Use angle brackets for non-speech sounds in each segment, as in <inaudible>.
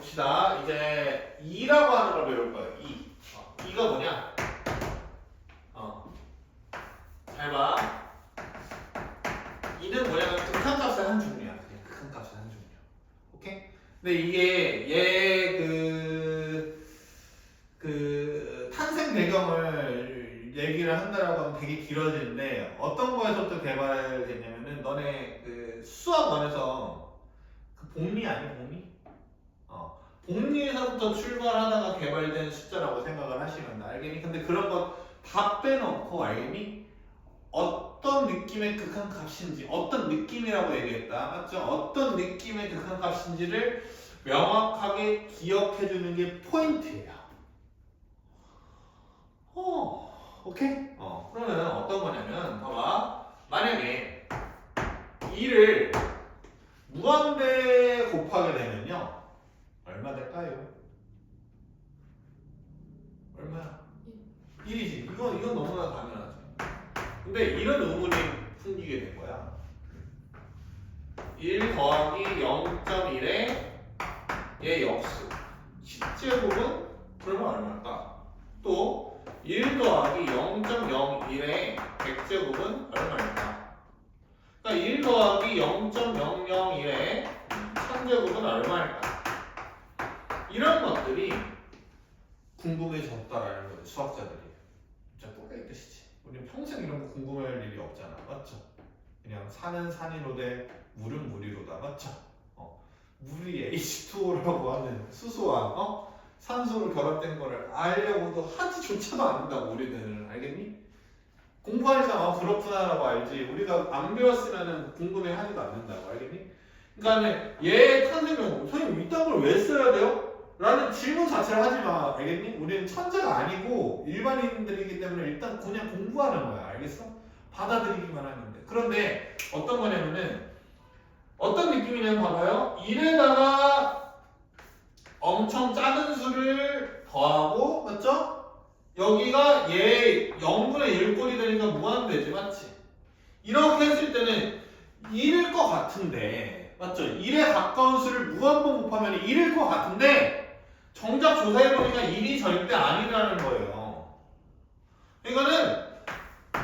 봅시다. 이제 2라고 하는 걸 배울 거예요. 2. 어, 2가 뭐냐? 어. 잘 봐. 2는 뭐냐면 극한값의 한 종류야. 그냥 극한값의 한 종류. 오케이? 근데 이게 얘 그, 그 탄생 배경을 얘기를 한다라고 하면 되게 길어지는데 어떤 거에서부터 개발됐냐면은 너네 그 수학원에서 그 복리 아니야 복리? 어 복리에서부터 출발하다가 개발된 숫자라고 생각을 하시면 돼 알겠니? 근데 그런 거 다 빼놓고 알겠니? 어떤 느낌의 극한값인지 어떤 느낌이라고 얘기했다 맞죠? 어떤 느낌의 극한값인지를 명확하게 기억해 주는 게 포인트예요 어 오케이? 어 그러면 어떤 거냐면 봐봐 만약에 2를 무한대 곱하게 되면요 얼마 될까요? 얼마야? 1이지 이건, 이건 너무나 당연하지 근데 이런 의문이 생기게 된 거야 1 더하기 0.1의 얘 역수 10제곱은 그러면 얼마일까? 또 1 더하기 0.01의 100제곱은 얼마일까? 그러니까 1 더하기 0.001의 1000제곱은 얼마일까? 이런 것들이 궁금해졌다라는 거예요, 수학자들이. 진짜 똑같이 뜻이지. 우리는 평생 이런 거 궁금할 일이 없잖아, 맞죠? 그냥 산은 산이로되 물은 물이로다, 맞죠? 어, 물이 H2O라고 하는 수소와 어? 산소로 결합된 거를 알려고도 하지조차도 않는다고 우리는 알겠니? 공부하니까 아 그렇구나라고 알지 우리가 안 배웠으면 궁금해 하지도 않는다고 알겠니? 그러니까 얘 탄생명 선생님 이딴 걸 왜 써야 돼요? 라는 질문 자체를 하지 마 알겠니? 우리는 천재가 아니고 일반인들이기 때문에 일단 그냥 공부하는 거야 알겠어? 받아들이기만 돼 그런데 어떤 거냐면은 어떤 느낌이냐면 봐봐요 1에다가 엄청 작은 수를 더하고 맞죠? 여기가 얘 0분의 1꼴이 되니까 무한대지 맞지? 이렇게 했을 때는 1일 것 같은데 맞죠? 1에 가까운 수를 무한번 곱하면 1일 것 같은데 정작 조사해보니까 1이 절대 아니라는 거예요 이거는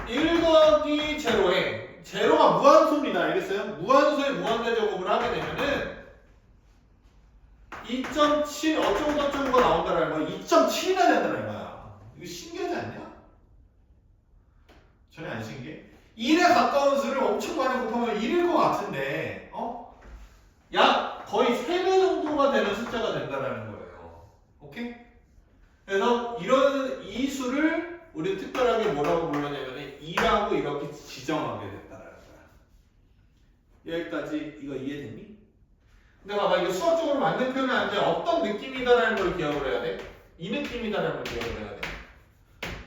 1 더하기 제로에 제로가 무한소입니다 알겠어요? 무한소에 무한대 제곱을 하게 되면은 2.7 어쩌고 저쩌고가 나온다는 거야 2.7이나 된다는 거야 이거 신기하지 않냐? 전혀 안 신기해? 1에 가까운 수를 엄청 많이 곱하면 1일 것 같은데 어? 약 거의 3배 정도가 되는 숫자가 된다는 거예요 오케이? 그래서 이런 이 수를 우리 특별하게 뭐라고 불렀냐면 2라고 이렇게 지정하게 거야 여기까지 이거 이해됐니? 근데 봐봐 이거 수학적으로 맞는 표현은 아닌데 어떤 느낌이다라는 걸 기억을 해야 돼? 이 느낌이다라는 걸 기억을 해야 돼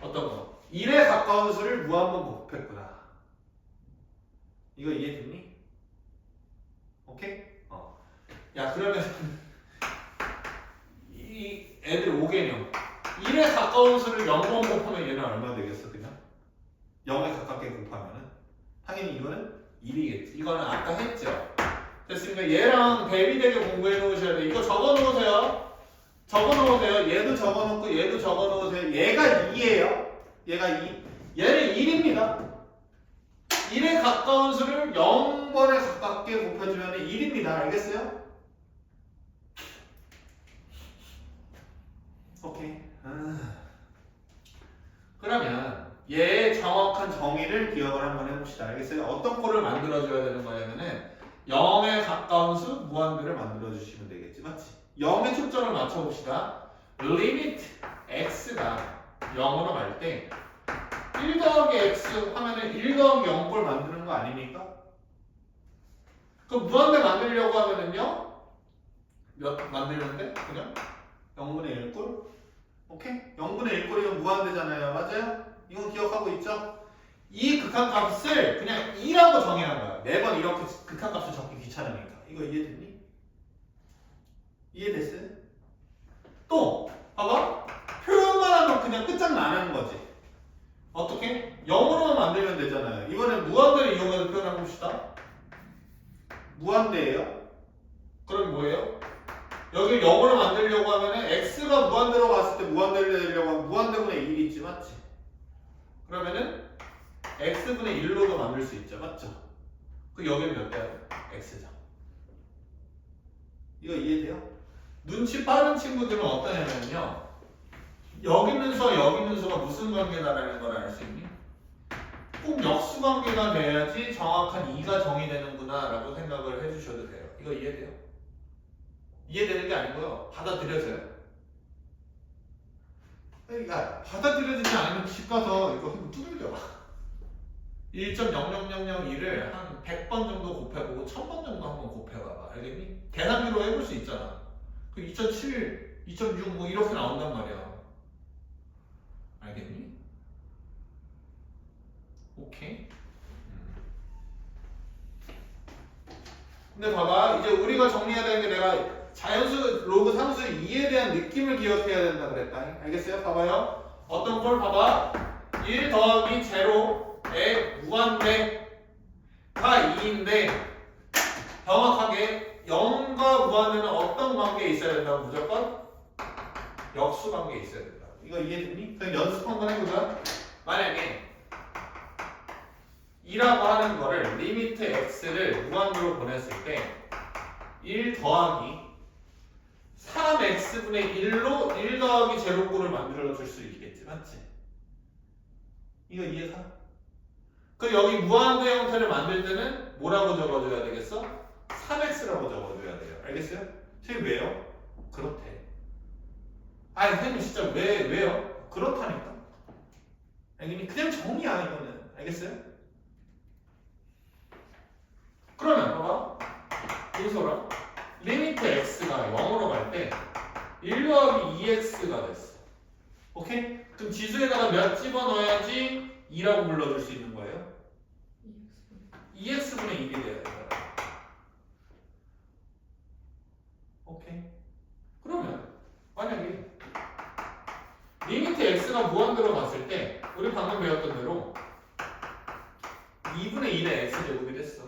어떤 거? 1에 가까운 수를 무한번 곱했구나 이거 이해됐니? 오케이? 어. 야 그러면 <laughs> 이 애들 5개념 1에 가까운 수를 0번 곱하면 얘는 얼마 되겠어 그냥? 0에 가깝게 곱하면은 당연히 이거는 1이겠지 이거는 아까 했죠 됐습니까? 얘랑 대비되게 공부해 놓으셔야 돼 이거 적어 놓으세요 적어 놓으세요 얘도 적어 놓고 얘도 적어 놓으세요 얘가 2예요 얘가 2 얘는 1입니다 1에 가까운 수를 0번에 가깝게 곱해주면 1입니다. 알겠어요? 오케이. 아. 그러면 얘의 정확한 정의를 기억을 한번 해봅시다. 알겠어요? 어떤 거를 만들어줘야 되는 거냐면은 0에 가까운 수 무한대를 만들어주시면 되겠지. 맞지? 0에 초점을 맞춰봅시다. limit x가 0으로 갈 때 1 더하기 x 하면은 1 더하기 0꼴 만드는 거 아닙니까? 그 무한대 만들려고 하면은요 몇 만들는데 그냥 0분의 1꼴 오케이? 0분의 1꼴이면 무한대잖아요 맞아요? 이거 기억하고 있죠? 이 극한값을 그냥 2라고 정의한 거야 매번 이렇게 극한값을 적기 귀찮으니까 이거 이해됐니? 이해됐어요? 또 봐봐 표현만 하면 그냥 끝장나는 거지 어떻게? 0으로만 만들면 되잖아요. 이번엔 무한대를 이용해서 표현해 봅시다. 무한대예요. 그럼 뭐예요? 여기 0으로 만들려고 하면 은 x가 무한대로 갔을 때 무한대로 되려고 하면 무한대분의 1이 있지 맞지? 그러면은 x분의 1로도 만들 수 있죠 맞죠? 그 여기는 몇 대야? x죠 이거 이해돼요? 눈치 빠른 친구들은 어떠냐면요 여기 있는 수와 여기 있는 수가 무슨 관계다라는 걸 알 수 있니? 꼭 역수 관계가 돼야지 정확한 2가 정의되는구나 라고 생각을 해주셔도 돼요 이거 이해돼요? 이해되는 게 아니고요. 받아들여져요. 그러니까 받아들여지지 않으면 집 가서 이거 한번 두들겨. 1.00002를 한 100번 정도 곱해보고 1000번 정도 한번 곱해봐봐. 알겠니? 계산기로 해볼 수 있잖아. 그 2007, 2006 뭐 이렇게 나온단 말이야. 알겠니? 오케이. 음. 근데 봐봐 이제 우리가 정리해야 되는 게 내가 자연수 로그 상수 2에 대한 느낌을 기억해야 된다 그랬다. 알겠어요? 봐봐요. 어떤 걸? 봐봐. 1 더하기 제로에 무한대가 2인데 정확하게 0과 무한대는 어떤 관계에 있어야 된다고? 무조건 역수 관계에 있어야 된다. 이거 이해됐니? 그럼 연습 한번 해보자. 만약에 2라고 하는 거를 리미트 x를 무한대로 보냈을 때 1 더하기 3x분의 1로 1 더하기 제로꼴을 만들어 줄 수 있겠지 맞지? 이거 이해가? 그 여기 무한대 형태를 만들 때는 뭐라고 적어줘야 되겠어? 3x라고 적어줘야 돼요 알겠어요? 선생님 왜요? 그렇대 아니 선생님 진짜 왜 왜요? 그렇다니까 알겠니? 그냥 정의야 이거는 알겠어요? 그러면 봐봐 인소라 리미트 x가 0으로 갈 때 1 더하기 2x가 됐어 오케이? 그럼 지수에다가 몇 집어넣어야지 2라고 불러줄 수 있는 거예요? 2x분의 1이 돼야 돼요 오케이 그러면 만약에 리미트 x가 무한대로 갔을 때 우리 방금 배웠던 대로 2분의 1의 x제곱이 됐어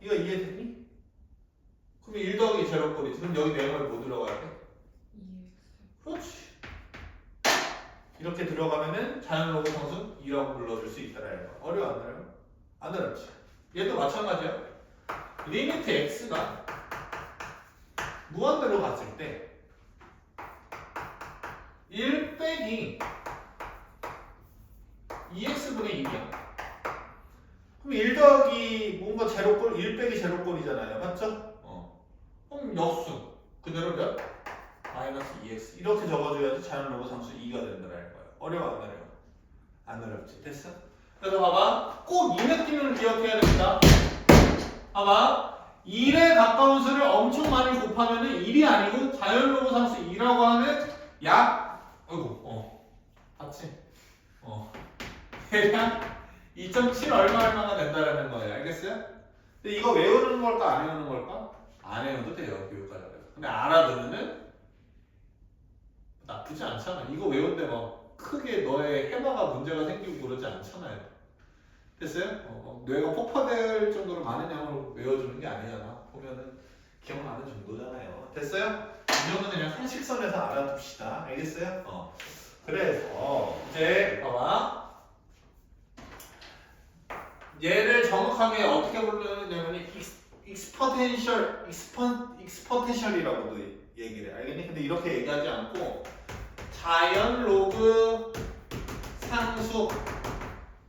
이거 이해됐니? 그럼 1 더하기 제로꼴이지. 그럼 여기 내용을 뭐 들어가야 돼? 그렇지. 이렇게 들어가면은 자연 로그 상수 2라고 불러줄 수 있다라는 거. 어려워 안 어려워? 안 어렵지. 얘도 마찬가지야. 리미트 x가 무한대로 갔을 때 1 빼기 2x분의 1이야. 그럼 1 더하기 뭔가 제로꼴 1 빼기 제로꼴이잖아요. 맞죠? 어. 그럼 역수 그대로 몇? 마이너스 2x 이렇게 적어줘야지 자연 로그 상수 2가 된다는 거예요. 어려워 안 어려워? 안 어렵지. 됐어? 그래서 봐봐 꼭 이 느낌을 기억해야 됩니다. 봐봐 1에 가까운 수를 엄청 많이 곱하면 은 1이 아니고 자연 로그 상수 2라고 하는 약 어이구 어 봤지? 어 <laughs> 대략 2.7 얼마 얼마가 된다라는 거예요. 알겠어요? 근데 이거 외우는 걸까 안 외우는 걸까? 안 외워도 돼요 교육과정에서. 근데 알아두면은 나쁘지 않잖아. 이거 외운데 막 크게 너의 해마가 문제가 생기고 그러지 않잖아요. 됐어요? 어, 어, 뇌가 폭파될 정도로 많은 양을 외워주는 게 아니잖아. 보면은 기억나는 정도잖아요. 됐어요? 이 정도는 그냥 상식선에서 알아둡시다. 알겠어요? 어. 그래서 이제 봐봐. 얘를 정확하게 어떻게 부르냐면 익스퍼텐셜 익스퍼 익스퍼텐셜이라고도 얘기를 해. 알겠니? 근데 이렇게 얘기하지 않고 자연 로그 상수라고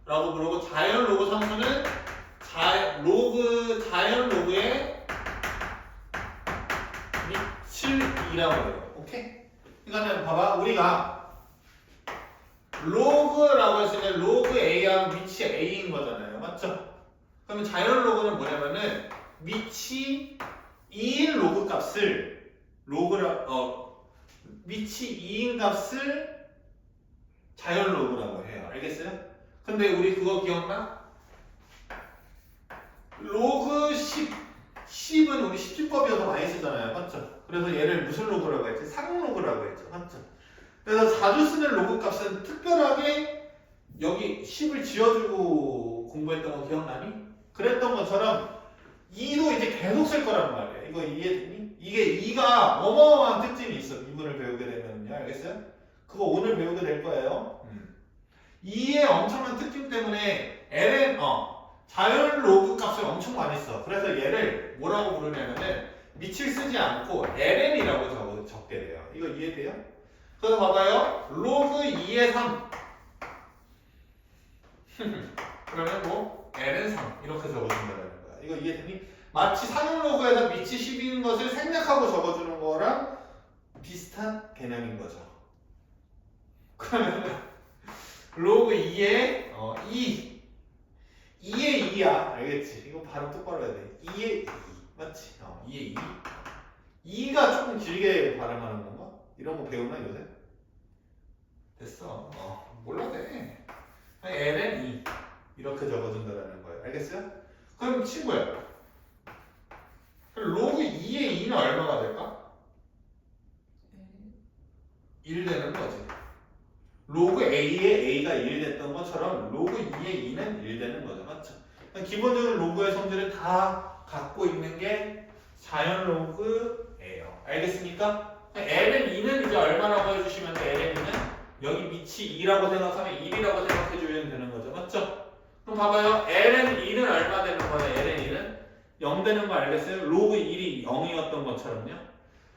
부르고 자연 로그 상수는 자 로그 자연 로그의 밑을 2라고 해요. 오케이? 그러니까는 봐봐 우리가 로그라고 했을 때 로그 A랑 밑이 A인 거잖아요. 맞죠? 그러면 자연 로그는 뭐냐면은 밑이 2인 로그 값을 로그라 어 밑이 2인 값을 자연 로그라고 해요. 알겠어요? 근데 우리 그거 기억나? 로그 10 10은 우리 10지법이어서 많이 쓰잖아요. 맞죠? 그래서 얘를 무슨 로그라고 했지? 상로그라고 했죠. 맞죠? 그래서 자주 쓰는 로그 값은 특별하게 여기 10을 지어주고 공부했던 거 기억나니? 그랬던 것처럼 2도 이제 계속 쓸 거란 말이야. 이거 이해되니? 이게 2가 어마어마한 특징이 있어. 미분을 배우게 되면요. 알겠어요? 그거 오늘 배우게 될 거예요. 음. 2의 엄청난 특징 때문에 ln 어 자연 로그 값을 엄청 많이 써. 그래서 얘를 뭐라고 부르냐면은 밑을 쓰지 않고 ln이라고 적, 적게 돼요. 이거 이해돼요? 그래서 봐봐요. 로그 2의 3. <laughs> 그러면 뭐 ln 3 이렇게 적어준다는. 이거 이해되니? 마치 상용 로그에서 밑이 10인 것을 생략하고 적어주는 거랑 비슷한 개념인 거죠. 그러면 로그 2의 어, 2 2의 2야 알겠지? 이거 발음 똑바로 해야 돼 2의 2 맞지? 어, 2의 2 2가 조금 길게 발음하는 건가? 이런 거 배우나 요새? 됐어 어, 몰라 돼 ln 2 이렇게 적어준다는 거예요 알겠어요? 그럼 친구야 로그 2의 2는 얼마가 될까? 1 되는 거지 로그 A의 A가 1 됐던 것처럼 로그 2의 2는 1 되는 거죠. 맞죠? 그러니까 기본적으로 로그의 성질을 다 갖고 있는 게 자연 로그예요. 알겠습니까? ln 2는 이제 얼마라고 해주시면 돼? ln 2는 여기 밑이 2라고 생각하면 1이라고 생각해 주면 되는 거죠. 맞죠? 그럼 봐봐요. ln 2는 얼마 되는 거예요? ln 2는 0 되는 거 알겠어요? 로그 1이 0이었던 것처럼요.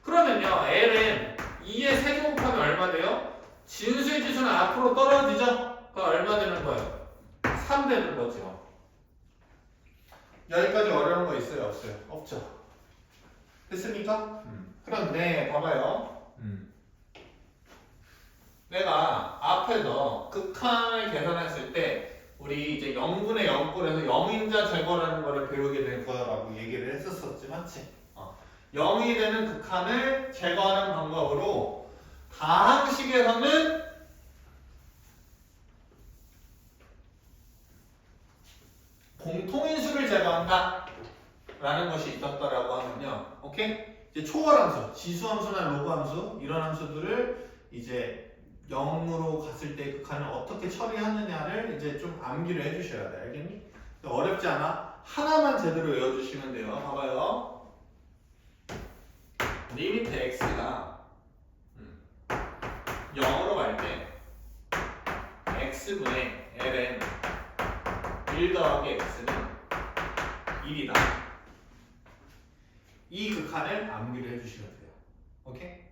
그러면요. ln 2의 세제곱하면 얼마 돼요? 진수의 지수는 앞으로 떨어지죠? 그럼 얼마 되는 거예요? 3 되는 거죠. 여기까지 어려운 거 있어요? 없어요? 없죠. 됐습니까? 그런데 봐봐요. 내가 앞에서 극한을 계산했을 때 우리 이제 0분의 0꼴에서 0인자 제거라는 거를 배우게 될 거라고 얘기를 했었었지 맞지? 어. 0이 되는 극한을 제거하는 방법으로 다항식에서는 공통인수를 제거한다 라는 것이 있었다라고 하면요 오케이? 이제 초월함수, 지수함수나 로그함수 이런 함수들을 이제 0으로 갔을 때 극한을 어떻게 처리하느냐를 이제 좀 암기를 해주셔야 돼 알겠니? 어렵지 않아? 하나만 제대로 외워주시면 돼요 봐봐요 리미트 x가 0으로 갈 때 x분의 ln 1 더하기 x는 1이다. 이 극한을 암기를 해주시면 돼요. 오케이?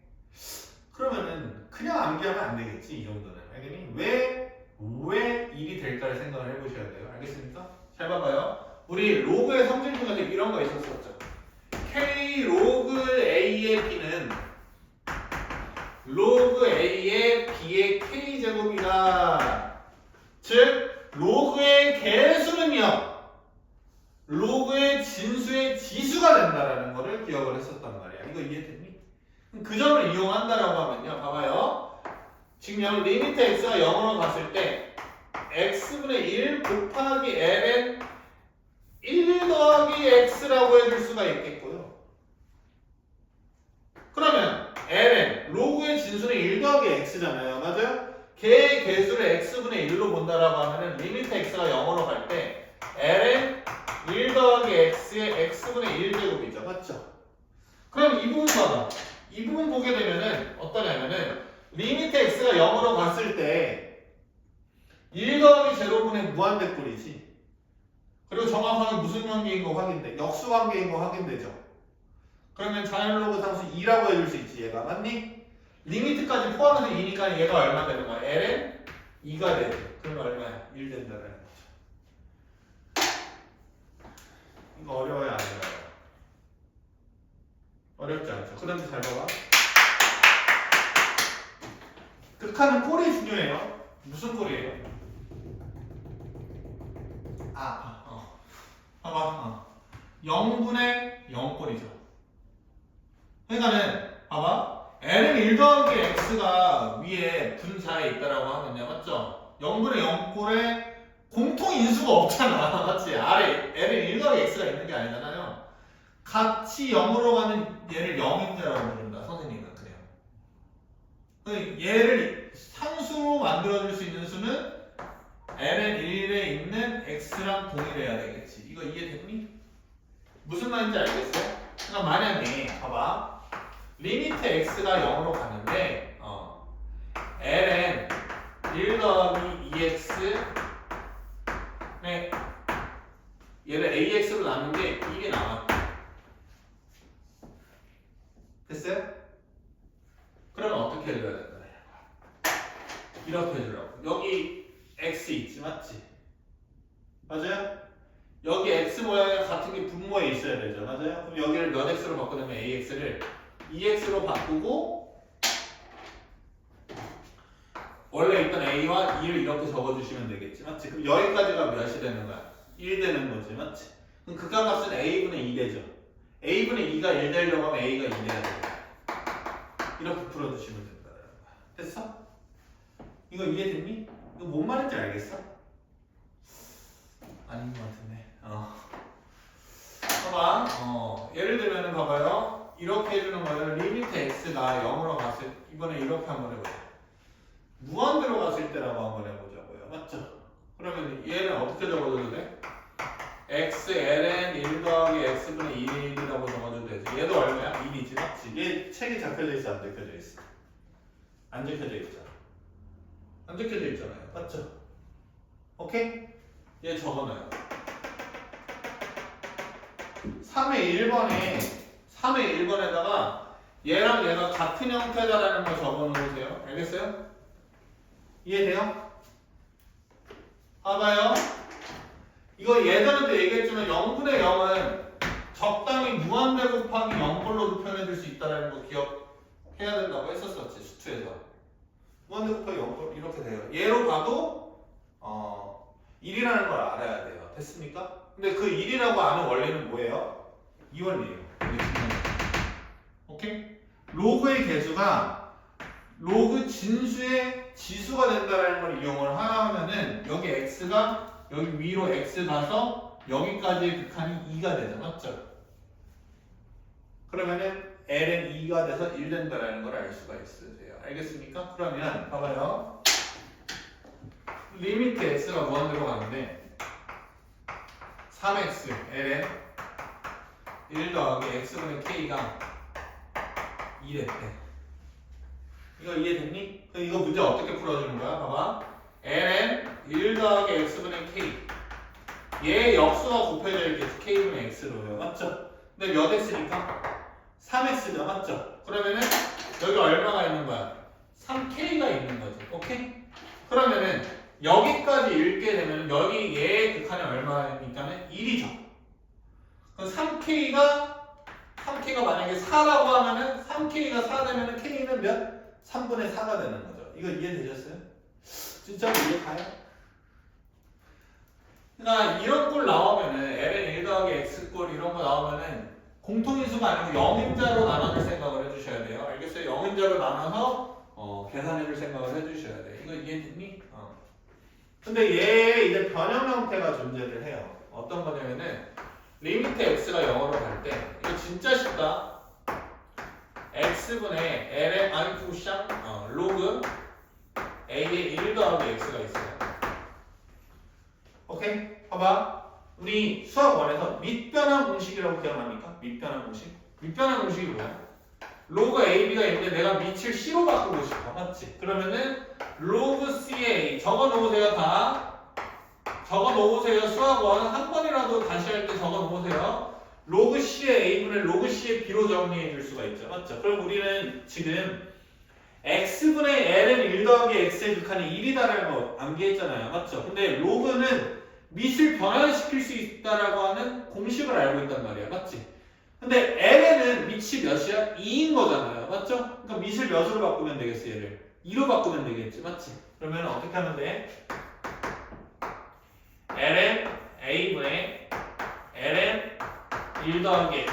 그러면은 그냥 암기하면 안 되겠지 이 정도는 알겠니? 왜, 왜 1이 될까를 생각을 해보셔야 돼요. 알겠습니까? 잘 봐봐요. 우리 로그의 성질 중에서 이런 거 있었었죠. k 로그 a의 b는 로그 a의 b의 k 제곱이다. 즉 로그의 개수는요. 로그의 진수의 지수가 된다라는 것을 기억을 했었단 말이야. 이거 이해됐니? 그 점을 이용한다라고 하면요. 봐봐요. 지금 여기 리미트 x가 0으로 갔을 때 x분의 1 곱하기 ln 1 더하기 x라고 해줄 수가 있겠고요. 그러면 ln 로그의 진수는 1 더하기 x잖아요. 맞아요? 개의 개수를 x분의 1로 본다라고 하면은 리미트 x가 0으로 갈 때 ln 1 더하기 x의 x분의 1 제곱이죠. 맞죠? 그럼 이 부분 봐봐. 이 부분 보게 되면은 어떠냐면은 리미트 x가 0으로 갔을 때 1 더하기 제로분의 무한대꼴이지. 그리고 정확하게 무슨 관계인 거 확인돼. 역수 확인되죠. 그러면 자연로그 상수 2라고 해줄 수 있지 얘가 맞니? 리미트까지 포함해서 2니까 얘가 얼마 되는 거야? ln 2가 되지. 그러면 얼마야? 1 된다는 거죠. 이거 어려워요, 안 어려워요? 어렵지 않죠. 그런데 잘 봐봐. 극한은 꼴이 중요해요. 무슨 꼴이에요? 아, 어. 봐봐. 어. 0분의 0꼴이죠. 그러니까는 봐봐. n은 1 더하기 x가 위에 분자에 있다라고 하면요. 맞죠? 0분의 0꼴에 공통 인수가 없잖아. <laughs> 맞지? 아래 n은 1 더하기 x가 있는 게 아니잖아요. 같이 0으로 가는 얘를 0인자라고 부른다. 선생님은 그래요. 그러니까 얘를 상수로 만들어줄 수 있는 수는 n은 1에 있는 x랑 동일해야 되겠지. 이거 이해됐니? 무슨 말인지 알겠어요? 그러니까 만약에 봐봐 리미트 x가 0으로 가는데 어, ln 1 더하기 2x 네 얘를 ax로 게 이게 나왔다 됐어요? 그러면 어떻게 해줘야 된다 이렇게 해주라고 여기 x 있지 맞지? 맞아요? 여기 x 모양이 같은 게 분모에 있어야 되죠. 맞아요? 그럼 여기를 몇 x로 바꾸냐면 ax를 2x로 바꾸고 원래 있던 a와 2를 이렇게 적어주시면 되겠지. 맞지? 그럼 여기까지가 몇이 되는 거야? 1 되는 거지. 맞지? 그럼 극한값은 a분의 2 되죠. a분의 2가 1 되려고 하면 a가 2 돼야 돼. 이렇게 풀어주시면 된다. 됐어? 이거 이해됐니? 이거 뭔 말인지 알겠어? 아닌 것 같은데. 어. 봐봐. 어. 예를 들면은 봐봐요. 이렇게 해주는 거예요. 리미트 x가 0으로 갔을 이번에 이렇게 한번 해보자. 무한대로 갔을 때라고 한번 해보자고요. 맞죠? 그러면 얘는 어떻게 적어줘도 돼? x ln 1 더하기 x분의 1이라고 적어줘도 되지. 얘도 얼마야? 1이지, 맞지? 얘 책에 적혀져 있어, 안 적혀져 있어? 안 적혀져 있잖아. 안 적혀져 있잖아요. 맞죠? 오케이? 얘 적어놔요. 3의 1번에 3의 1번에다가 얘랑 얘가 같은 형태다라는 걸 적어놓으세요. 알겠어요? 이해돼요? 봐봐요. 이거 예전에도 얘기했지만 0분의 0은 적당히 무한대 곱하기 0볼로도 표현해줄 수 있다는 거 기억해야 된다고 했었었지 수투에서. 무한대 곱하기 0볼 이렇게 돼요. 얘로 봐도 어 1이라는 걸 알아야 돼요. 됐습니까? 근데 그 1이라고 아는 원리는 뭐예요? 이 원리예요. 오케이? 로그의 개수가 로그 진수의 지수가 된다는 걸 이용을 하면은 여기 x가 여기 위로 x 가서 여기까지의 극한이 2가 되죠. 맞죠? 그러면은 l은 2가 돼서 1 된다는 걸 알 수가 있으세요. 알겠습니까? 그러면 봐봐요. 리미트 x가 무한대로 가는데 3x ln 1 더하기 x분의 k가 2 됐대. 이거 이해됐니? 그럼 이거 문제 어떻게 풀어주는 거야? 봐봐. ln 1 더하기 x분의 k 얘 역수가 곱해져 있겠지 k분의 x로요. 맞죠? 근데 몇 x니까? 3x죠. 맞죠? 그러면은 여기 얼마가 있는 거야? 3k가 있는 거지. 오케이? 그러면은 여기까지 읽게 되면 여기 얘의 극한이 얼마니까는 1이죠. 그럼 3k가 3k가 만약에 4라고 하면은 3k가 4 되면은 k는 몇? 3분의 4가 되는 거죠. 이거 이해되셨어요? 진짜로 이해 가요? 그러니까 이런 꼴 나오면은 ln 1 더하기 x 꼴 이런 거 나오면은 공통인수가 아니고 영인자로 나눠줄 생각을 해주셔야 돼요. 알겠어요? 영인자로 나눠서 어, 계산해줄 생각을 해주셔야 돼. 이거 이해됐니? 어. 근데 얘 이제 변형 형태가 존재를 해요. 어떤 거냐면은 리미트 x가 0으로 갈 때 이거 진짜 쉽다. x분의 ln 아니 푸샹 어, 로그 a의 1 더하기 x가 있어요. 오케이? 봐봐. 우리 수학 원에서 밑변환 공식이라고 기억납니까? 밑변환 공식? 밑변환 공식이 뭐야? 로그 ab가 있는데 내가 밑을 c로 바꾸고 싶어. 맞지? 그러면은 로그 ca 적어 놓으세요 다. 적어 놓으세요. 수학원 한 번이라도 다시 할 때 적어 놓으세요. 로그 C의 A분을 로그 C의 B로 정리해 줄 수가 있죠. 맞죠? 그럼 우리는 지금 X분의 L은 1 더하기 X의 극한이 1이다라는 거 암기했잖아요. 맞죠? 근데 로그는 밑을 변환시킬 수 있다라고 하는 공식을 알고 있단 말이야. 맞지? 근데 L에는 밑이 몇이야? 2인 거잖아요. 맞죠? 그러니까 밑을 몇으로 바꾸면 되겠어, 얘를? 2로 바꾸면 되겠지. 맞지? 그러면 어떻게 하면 돼? Ln a분의 ln 1 더하기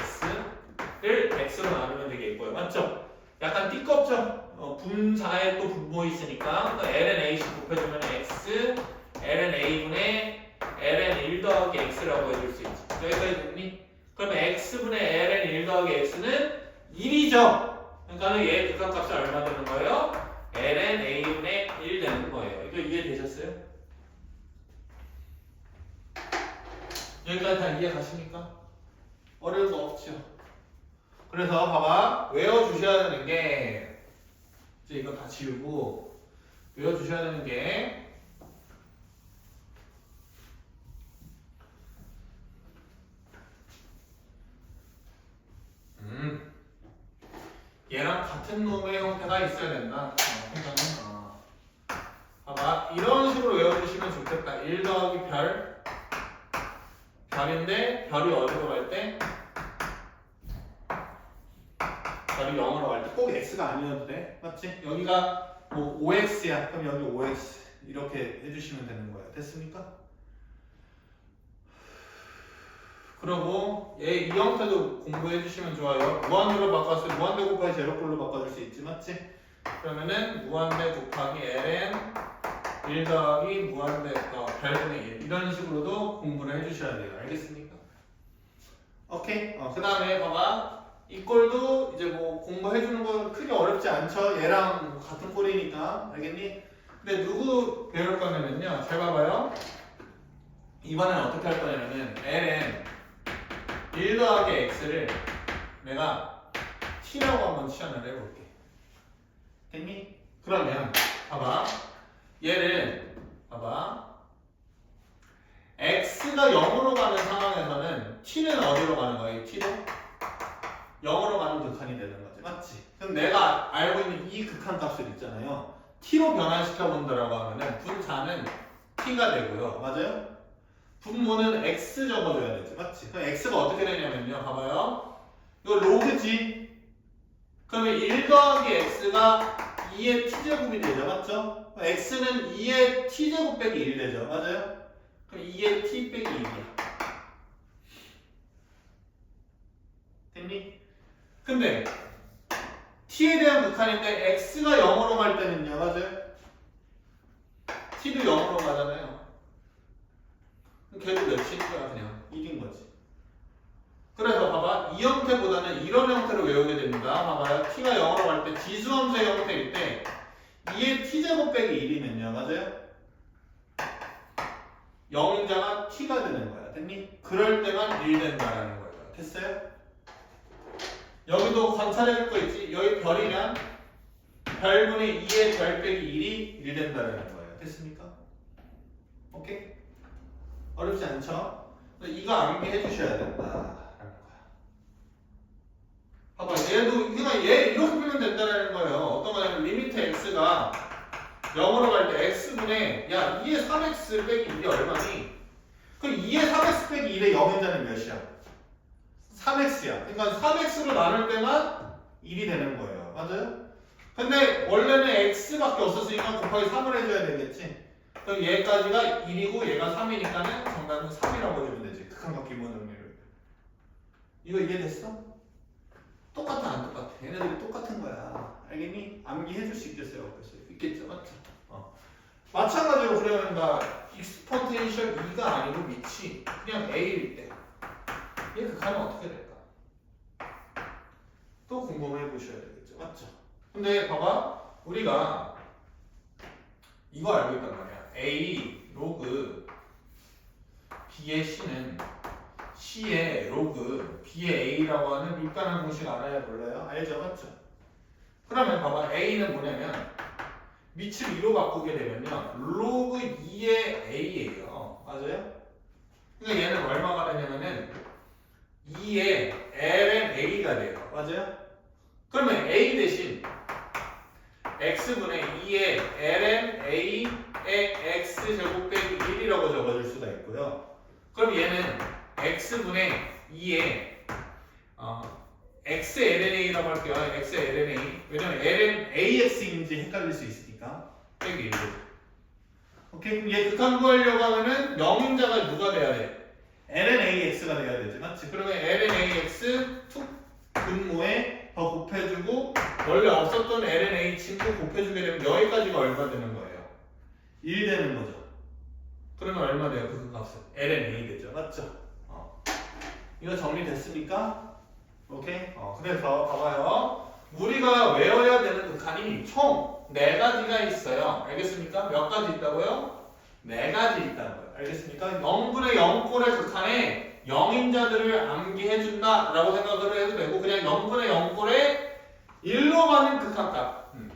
x를 x로 나누면 되겠고요. 맞죠? 약간 띠껍죠? 어, 분자에 또 분모 있으니까 그 ln a씩 곱해주면 x ln a분의 ln 1 더하기 x라고 해줄 수 있지. 여기까지 됐니? 그러면 x분의 ln 1 더하기 x는 1이죠. 그러니까 얘 극한값이 얼마 되는 거예요? ln a분의 1 되는 거예요. 이거 이해되셨어요? 여기까지 다 이해 가십니까? 어려운 거 없죠. 그래서 봐봐 외워주셔야 되는 게 이제 이거 다 지우고 외워주셔야 되는 게 음. 얘랑 같은 놈의 형태가 있어야 된다. 어, 어. 봐봐 이런 식으로 외워주시면 좋겠다. 1 더하기 별 별인데 별이 어디로 갈 때? 별이 0으로 갈 때 꼭 x가 아니어도 돼. 맞지? 여기가 뭐 5x야. 그럼 여기 5x 이렇게 해주시면 되는 거야. 됐습니까? 그리고 얘 이 형태도 공부해 주시면 좋아요. 무한대로 바꿨을 때 무한대 곱하기 제로꼴로 바꿔줄 수 있지, 맞지? 그러면은 무한대 곱하기 ln 1 더하기 무한대 어, 별분의 1 이런 식으로도 공부를 해주셔야 돼요. 알겠습니까? 오케이. 어, 그 다음에 봐봐. 이 꼴도 이제 뭐 공부해주는 거 크게 어렵지 않죠? 얘랑 뭐 같은 꼴이니까 알겠니? 근데 누구 배울 거냐면요. 잘 봐봐요. 이번엔 어떻게 할 거냐면은 ln 1 더하기 x를 내가 t라고 한번 치환을 해볼게. 됐니? 그러면 봐봐. 얘를 봐봐. x가 0으로 가는 상황에서는 t는 어디로 가는 거야? 이 t도? 0으로 가는 극한이 되는 거지. 맞지? 그럼 내가 알고 있는 이 극한 값을 있잖아요. t로 변환시켜 본다라고 하면은 분자는 t가 되고요. 맞아요? 분모는 x 적어줘야 되지. 맞지? 그럼 x가 어떻게 되냐면요. 봐봐요. 이거 로그지? 그러면 1 더하기 x가 2의 t제곱이 되죠. 맞죠? x는 2의 t제곱 빼기 1 되죠. 맞아요? 그럼 2의 t 빼기 1이야. 됐니? 근데 t에 대한 극한인데 x가 0으로 갈 때는요. 맞아요? t도 0으로 가잖아요. 그럼 걔도 몇인 거야 그냥 1인 거지. 그래서 봐봐 이 형태보다는 이런 형태로 외우게 됩니다. 봐봐요 t가 0으로 갈 때 지수함수의 형태일 때 2의 t제곱 빼기 1이면요. 맞아요? 0인자가 t가 되는 거야. 됐니? 그럴 때만 1 된다라는 거예요. 됐어요? 여기도 관찰해줄 거 있지? 여기 별이면 별분의 2의 별 빼기 1이 1 된다라는 거예요. 됐습니까? 오케이? 어렵지 않죠? 이거 암기해 주셔야 된다라는 거야. 봐봐, 얘도 그냥 얘 이렇게 풀면 된다라는 거예요. 어떤 거냐면 리미트 x가 0으로 갈 때 x분의 야 2의 3x 빼기 1이 얼마니? 그럼 2의 3x 빼기 1의 0인자는 몇이야? 3x야. 그러니까 3x로 나눌 때만 1이 되는 거예요. 맞아요? 근데 원래는 x밖에 없었으니까 곱하기 3을 해줘야 되겠지? 그럼 얘까지가 1이고 얘가 3이니까는 정답은 3이라고 해주면 되지. 극한과 기본 정리를. 이거 이해됐어? 똑같아 안 똑같아? 얘네들이 똑같은 거야. 알겠니? 암기해줄 수 있겠어요? 없겠어요? 있겠죠? 맞죠? 어. 마찬가지로 그러면 나 익스포텐셜 2가 아니고 밑이 그냥 A일 때얘 극한은 어떻게 될까? 또 궁금해 보셔야 되겠죠? 맞죠? 근데 봐봐 우리가 이거 알고 있단 말이야. A 로그 B의 C는 C의 로그 B의 A라고 하는 밑반환 공식 알아야 몰라요? 알죠? 맞죠? 그러면 봐봐 A는 뭐냐면 밑을 2로 바꾸게 되면요 로그 2의 A예요 맞아요? 그러니까 얘는 얼마가 되냐면은 2의 ln A가 돼요 맞아요? 그러면 A 대신 x분의 2의 ln a의 x 제곱 빼기 1이라고 적어줄 수가 있고요. 그럼 얘는 x분의 2의 어, x lna라고 할게요. x lna 왜냐면 ln ax인지 헷갈릴 수 있으니까 빼기 1. 오케이 그럼 얘 극한 구하려고 하면은 0인자가 누가 돼야 돼? lnax가 돼야 되지 맞지? 그러면 lnax 툭 분모에 더 곱해주고 원래 없었던 ln h도 곱해주게 되면 여기까지가 얼마 되는 거예요? 1 되는 거죠. 그러면 얼마 돼요? 그 값은? ln a 되죠. 맞죠? 어. 이거 정리됐습니까? 오케이? 어, 그래서 봐봐요. 우리가 외워야 되는 극한이 총 4가지가 있어요. 알겠습니까? 몇 가지 있다고요? 4가지 있다고요. 알겠습니까? 0분의 0꼴의 극한에 0인자들을 암기해준다 라고 생각을 해도 되고 그냥 0분의 0꼴에 1로 가는 극한값 음.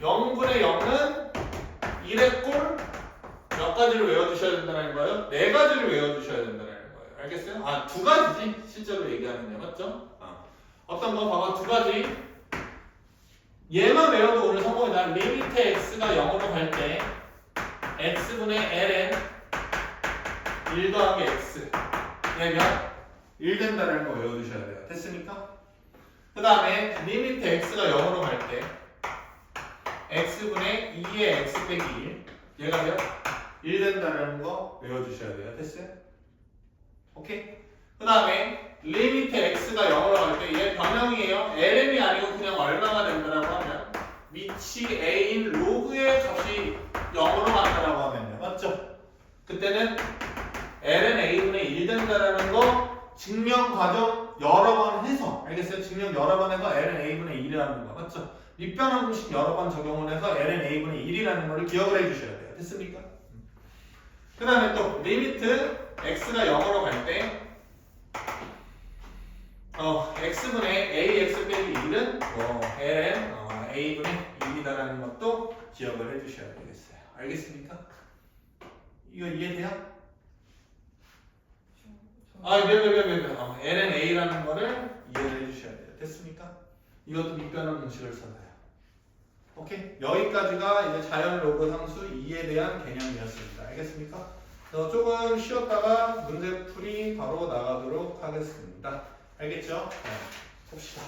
0분의 0은 1의 꼴 몇 가지를 외워두셔야 된다는 거예요? 네 가지를 외워두셔야 된다는 거예요. 알겠어요? 아, 두 가지지? 실제로 얘기하는 게 맞죠? 어. 어떤 거 봐봐, 두 가지. 얘만 외워도 오늘 성공이다. 리미트 x가 0으로 갈 때 x분의 ln 1 더하기 x 얘면 1 된다는 거 외워두셔야 돼요. 됐습니까? 그 다음에 리미트 x가 0으로 갈 때 x분의 2의 x 빼기 1 얘가 돼요? 1 된다는 거 외워주셔야 돼요. 됐어요? 오케이? 그 다음에 리미트 x가 0으로 갈 때 얘 변형이에요. lm이 아니고 그냥 얼마가 된다라고 하면 미치 a인 로그의 값이 0으로 간다라고 하면요. 맞죠? 그때는 ln a분의 1 된다라는 거 증명 과정 여러 번 해서 알겠어요? 증명 여러 번 해서 ln a분의 1이라는 거 맞죠? 밑변환 공식 여러 번 적용을 해서 ln a분의 1이라는 거를 기억을 해주셔야 돼요. 됐습니까? 그 다음에 또 리미트 x가 0으로 갈때 어, x분의 ax 빼기 1은 뭐 ln 어, a분의 1이다라는 것도 기억을 해주셔야 되겠어요. 알겠습니까? 이거 이해돼요? 아, 미안, 미안, 미안, 미안. 어, ln a라는 거를 이해를 해주셔야 돼요. 됐습니까? 이것도 밑변환 공식을 써놔요. 오케이? 여기까지가 이제 자연 로그 상수 2에 대한 개념이었습니다. 알겠습니까? 그래서 조금 쉬었다가 문제풀이 바로 나가도록 하겠습니다. 알겠죠? 네, 봅시다.